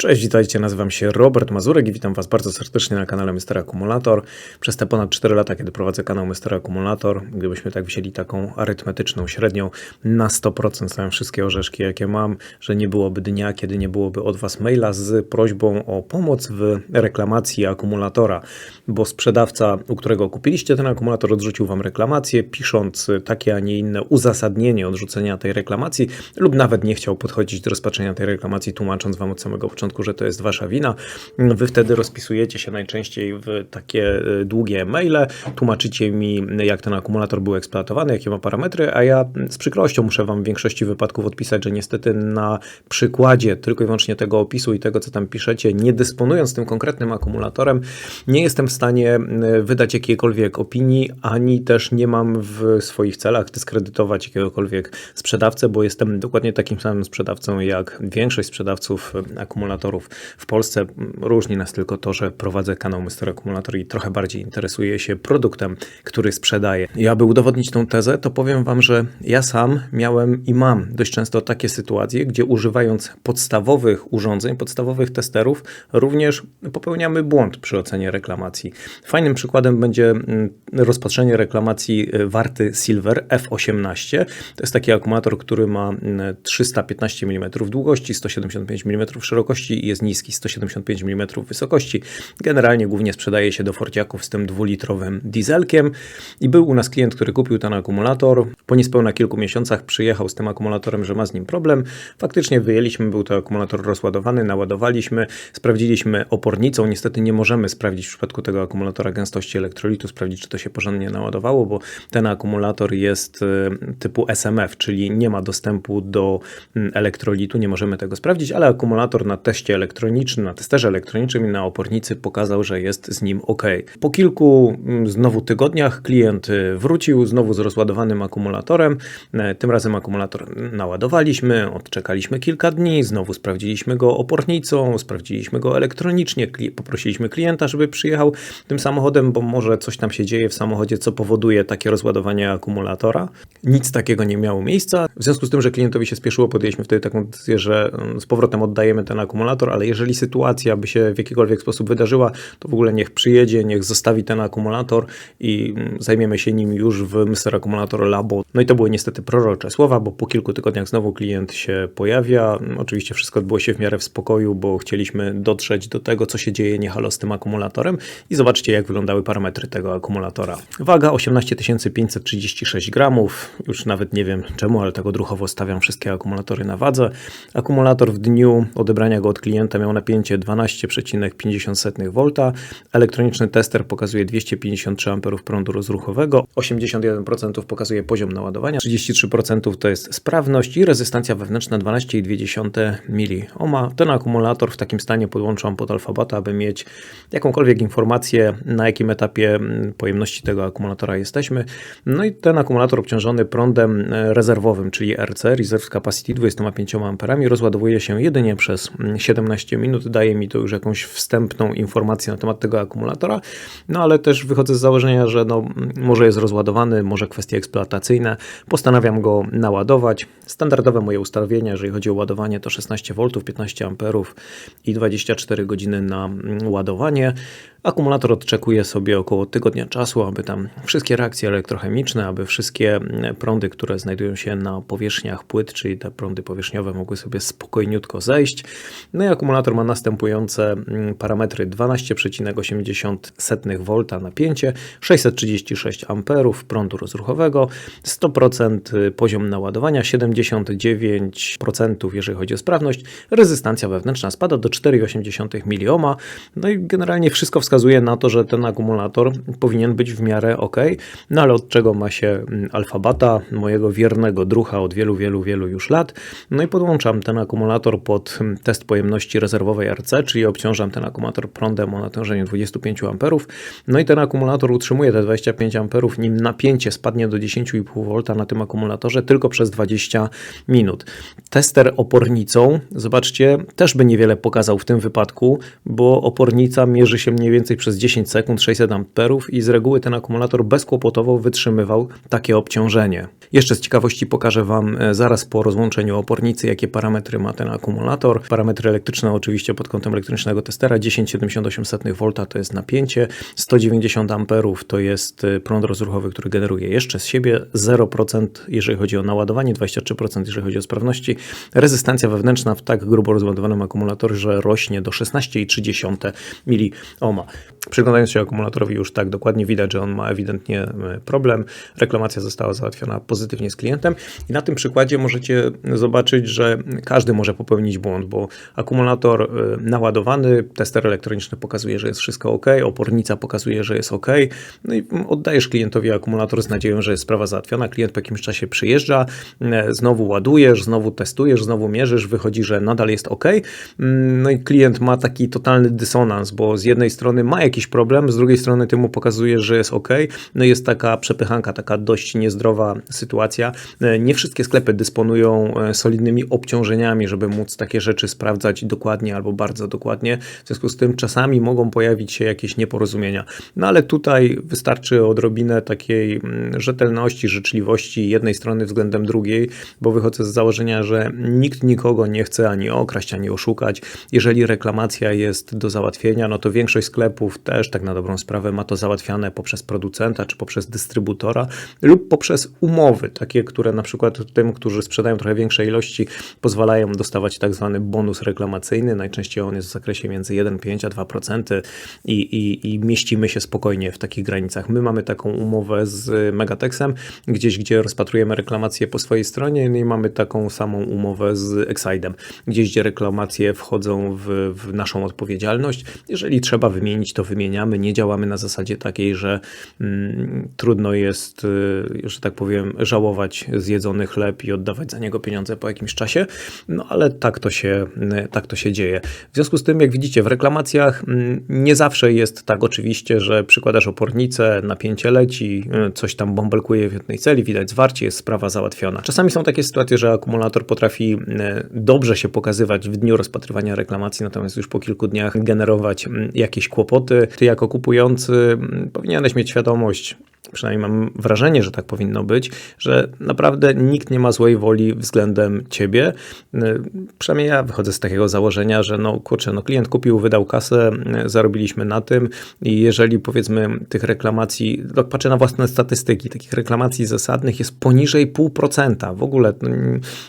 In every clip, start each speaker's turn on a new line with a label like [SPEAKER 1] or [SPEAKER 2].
[SPEAKER 1] Cześć, witajcie, nazywam się Robert Mazurek i witam Was bardzo serdecznie na kanale Mr. Akumulator. Przez te ponad 4 lata, kiedy prowadzę kanał Mr. Akumulator, gdybyśmy tak wzięli taką arytmetyczną średnią, na 100% stałem wszystkie orzeszki, jakie mam, że nie byłoby dnia, kiedy nie byłoby od Was maila z prośbą o pomoc w reklamacji akumulatora, bo sprzedawca, u którego kupiliście ten akumulator, odrzucił Wam reklamację, pisząc takie, a nie inne uzasadnienie odrzucenia tej reklamacji, lub nawet nie chciał podchodzić do rozpatrzenia tej reklamacji, tłumacząc Wam od samego początku, początku, że to jest wasza wina. Wy wtedy rozpisujecie się najczęściej w takie e, długie maile, tłumaczycie mi, jak ten akumulator był eksploatowany, jakie ma parametry, a ja z przykrością muszę wam w większości wypadków odpisać, że niestety na przykładzie tylko i wyłącznie tego opisu i tego, co tam piszecie, nie dysponując tym konkretnym akumulatorem, nie jestem w stanie wydać jakiejkolwiek opinii, ani też nie mam w swoich celach dyskredytować jakiegokolwiek sprzedawcę, bo jestem dokładnie takim samym sprzedawcą jak większość sprzedawców akumulatorów akumulatorów w Polsce. Różni nas tylko to, że prowadzę kanał Mr. Akumulator i trochę bardziej interesuję się produktem, który sprzedaję. I aby udowodnić tą tezę, to powiem Wam, że ja sam miałem i mam dość często takie sytuacje, gdzie używając podstawowych urządzeń, podstawowych testerów, również popełniamy błąd przy ocenie reklamacji. Fajnym przykładem będzie rozpatrzenie reklamacji y, warty Silver F18. To jest taki akumulator, który ma 315 mm długości, 175 mm szerokości i jest niski, 175 mm wysokości. Generalnie głównie sprzedaje się do Fordziaków z tym dwulitrowym dieselkiem i był u nas klient, który kupił ten akumulator. Po niespełna kilku miesiącach przyjechał z tym akumulatorem, że ma z nim problem. Faktycznie wyjęliśmy, był to akumulator rozładowany, naładowaliśmy, sprawdziliśmy opornicą. Niestety nie możemy sprawdzić w przypadku tego akumulatora gęstości elektrolitu, sprawdzić czy to się porządnie naładowało, bo ten akumulator jest e, typu SMF, czyli nie ma dostępu do mm, elektrolitu, nie możemy tego sprawdzić, ale akumulator na teście elektronicznym, na testerze elektronicznym i na opornicy pokazał, że jest z nim ok. Po kilku mm, znowu tygodniach klient y, wrócił znowu z rozładowanym akumulatorem. E, tym razem akumulator naładowaliśmy, odczekaliśmy kilka dni, znowu sprawdziliśmy go opornicą, sprawdziliśmy go elektronicznie, poprosiliśmy klienta, żeby przyjechał tym samochodem, bo może coś tam się dzieje w samochodzie, co powoduje takie rozładowanie akumulatora. Nic takiego nie miało miejsca. W związku z tym, że klientowi się spieszyło, podjęliśmy wtedy taką decyzję, że mm, z powrotem oddajemy ten akumulator, ale jeżeli sytuacja by się w jakikolwiek sposób wydarzyła, to w ogóle niech przyjedzie, niech zostawi ten akumulator i mm, zajmiemy się nim już w Mr. Akumulator Labo. No i to były niestety prorocze słowa, bo po kilku tygodniach znowu klient się pojawia. Oczywiście wszystko odbyło się w miarę w spokoju, bo chcieliśmy dotrzeć do tego, co się dzieje niehalo z tym akumulatorem i zobaczcie, jak wyglądały parametry tego akumulatora. Waga 18 536 gramów. Już nawet nie wiem czemu, ale tak odruchowo stawiam wszystkie akumulatory na wadze. Akumulator w dniu odebrania go od klienta miał napięcie 12,50 V. Elektroniczny tester pokazuje 253 A prądu rozruchowego, 81% pokazuje poziom naładowania, 33% to jest sprawność i rezystancja wewnętrzna 12,2 mA. Ten akumulator w takim stanie podłączam pod alfabata, aby mieć jakąkolwiek informację, na jakim etapie mm, pojemności tego akumulatora jesteśmy. No i ten akumulator obciążony prądem e, rezerwowym, czyli RC, Reserve Capacity 25 A, rozładowuje się jedynie przez 17 minut daje mi to już jakąś wstępną informację na temat tego akumulatora, no ale też wychodzę z założenia, że no, może jest rozładowany, może kwestie eksploatacyjne. Postanawiam go naładować. Standardowe moje ustawienia, jeżeli chodzi o ładowanie, to 16 V, 15 A i 24 godziny na ładowanie. Akumulator odczekuje sobie około tygodnia czasu, aby tam wszystkie reakcje elektrochemiczne, aby wszystkie prądy, które znajdują się na powierzchniach płyt, czyli te prądy powierzchniowe, mogły sobie spokojniutko zejść. No i akumulator ma następujące mm, parametry 12,80 V napięcie, 636 A prądu rozruchowego, 100% poziom naładowania, 79% jeżeli chodzi o sprawność, rezystancja wewnętrzna spada do 4,8 mA. No i generalnie wszystko wskazuje na to, że ten akumulator powinien być w miarę ok. No ale od czego ma się mm, alfabata, mojego wiernego drucha od wielu, wielu, wielu już lat. No i podłączam ten akumulator pod mm, test pojemności rezerwowej RC, czyli obciążam ten akumulator prądem o natężeniu 25 A. No i ten akumulator utrzymuje te 25 A, nim napięcie spadnie do 10,5 V na tym akumulatorze tylko przez 20 minut. Tester opornicą, zobaczcie, też by niewiele pokazał w tym wypadku, bo opornica mierzy się mniej więcej przez 10 sekund 600 A i z reguły ten akumulator bezkłopotowo wytrzymywał takie obciążenie. Jeszcze z ciekawości pokażę Wam e, zaraz po rozłączeniu opornicy, jakie parametry ma ten akumulator. Parametry Testery elektryczne oczywiście pod kątem elektrycznego testera 10,78 V to jest napięcie, 190 A to jest y, prąd rozruchowy, który generuje jeszcze z siebie 0% jeżeli chodzi o naładowanie, 23% jeżeli chodzi o sprawności. Rezystancja wewnętrzna w tak grubo rozładowanym akumulatorze rośnie do 16,3 miliohma. Przyglądając się akumulatorowi już tak dokładnie widać, że on ma ewidentnie y, problem. Reklamacja została załatwiona pozytywnie z klientem i na tym przykładzie możecie zobaczyć, że każdy może popełnić błąd, bo akumulator y, naładowany, tester elektroniczny pokazuje, że jest wszystko ok, opornica pokazuje, że jest ok, no i oddajesz klientowi akumulator z nadzieją, że jest sprawa załatwiona, klient po jakimś czasie przyjeżdża, y, znowu ładujesz, znowu testujesz, znowu mierzysz, wychodzi, że nadal jest ok, no i klient ma taki totalny dysonans, bo z jednej strony ma jakiś problem, z drugiej strony ty mu pokazuje, że jest ok, no i jest taka przepychanka, taka dość niezdrowa sytuacja. Y, Nie wszystkie sklepy dysponują solidnymi obciążeniami, żeby móc takie rzeczy sprawdzać dokładnie albo bardzo dokładnie. W związku z tym czasami mogą pojawić się jakieś nieporozumienia. No ale tutaj wystarczy odrobinę takiej mm, rzetelności, życzliwości jednej strony względem drugiej, bo wychodzę z założenia, że nikt nikogo nie chce ani okraść, ani oszukać. Jeżeli reklamacja jest do załatwienia, no to większość sklepów też tak na dobrą sprawę ma to załatwiane poprzez producenta czy poprzez dystrybutora lub poprzez umowy, takie, które na przykład tym, którzy sprzedają trochę większe ilości, pozwalają dostawać tak zwany bonus reklamacyjny. Najczęściej on jest w zakresie między 1,5 a 2% i, i, i mieścimy się spokojnie w takich granicach. My mamy taką umowę z Megatexem, gdzieś, gdzie rozpatrujemy reklamacje po swojej stronie no i mamy taką samą umowę z Exidem, gdzieś, gdzie reklamacje wchodzą w, w naszą odpowiedzialność. Jeżeli trzeba wymienić, to wymieniamy. Nie działamy na zasadzie takiej, że mm, trudno jest, y, że tak powiem, żałować zjedzony chleb i oddawać za niego pieniądze po jakimś czasie, no ale tak to się, tak to się dzieje. W związku z tym, jak widzicie, w reklamacjach mm, nie zawsze jest tak oczywiście, że przykładasz opornicę, napięcie leci, y, coś tam bąbelkuje w jednej celi, widać zwarcie, jest sprawa załatwiona. Czasami są takie sytuacje, że akumulator potrafi y, dobrze się pokazywać w dniu rozpatrywania reklamacji, natomiast już po kilku dniach generować mm, jakieś kłopoty. Ty jako kupujący mm, powinieneś mieć świadomość, przynajmniej mam wrażenie, że tak powinno być, że naprawdę nikt nie ma złej woli względem ciebie. Y, Przynajmniej ja wychodzę z takiego założenia, że no kurczę, no klient kupił, wydał kasę, y, zarobiliśmy na tym i jeżeli powiedzmy tych reklamacji, no patrzę na własne statystyki, takich reklamacji zasadnych jest poniżej 0,5%. W ogóle no,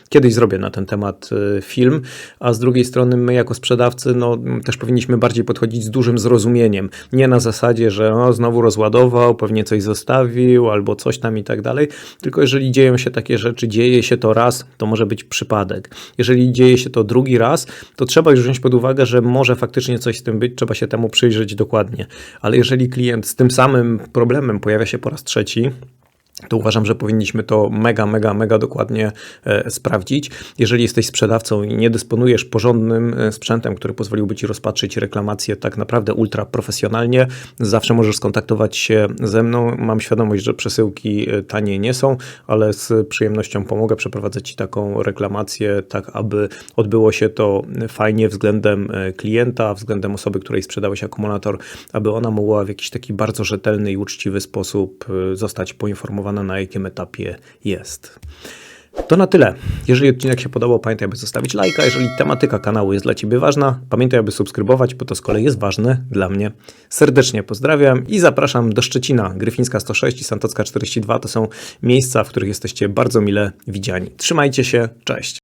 [SPEAKER 1] kiedyś zrobię na ten temat y, film, a z drugiej strony my jako sprzedawcy no też powinniśmy bardziej podchodzić z dużym zrozumieniem. Nie na zasadzie, że no, znowu rozładował, pewnie coś zostawił albo coś tam i tak dalej, tylko jeżeli dzieją się takie rzeczy, dzieje się to raz, to może być przypadek. Jeżeli dzieje się to drugi raz, to trzeba już wziąć pod uwagę, że może faktycznie coś z tym być, trzeba się temu przyjrzeć dokładnie. Ale jeżeli klient z tym samym problemem pojawia się po raz trzeci, to uważam, że powinniśmy to mega, mega, mega dokładnie e, sprawdzić. Jeżeli jesteś sprzedawcą i nie dysponujesz porządnym e, sprzętem, który pozwoliłby ci rozpatrzyć reklamację tak naprawdę ultra profesjonalnie, zawsze możesz skontaktować się ze mną. Mam świadomość, że przesyłki e, tanie nie są, ale z przyjemnością pomogę przeprowadzać ci taką reklamację, tak aby odbyło się to fajnie względem klienta, względem osoby, której sprzedałeś akumulator, aby ona mogła w jakiś taki bardzo rzetelny i uczciwy sposób zostać poinformowana, na jakim etapie jest. To na tyle. Jeżeli odcinek się podobał, pamiętaj, aby zostawić lajka. Jeżeli tematyka kanału jest dla Ciebie ważna, pamiętaj, aby subskrybować, bo to z kolei jest ważne dla mnie. Serdecznie pozdrawiam i zapraszam do Szczecina. Gryfińska 106 i Santocka 42 to są miejsca, w których jesteście bardzo mile widziani. Trzymajcie się, cześć.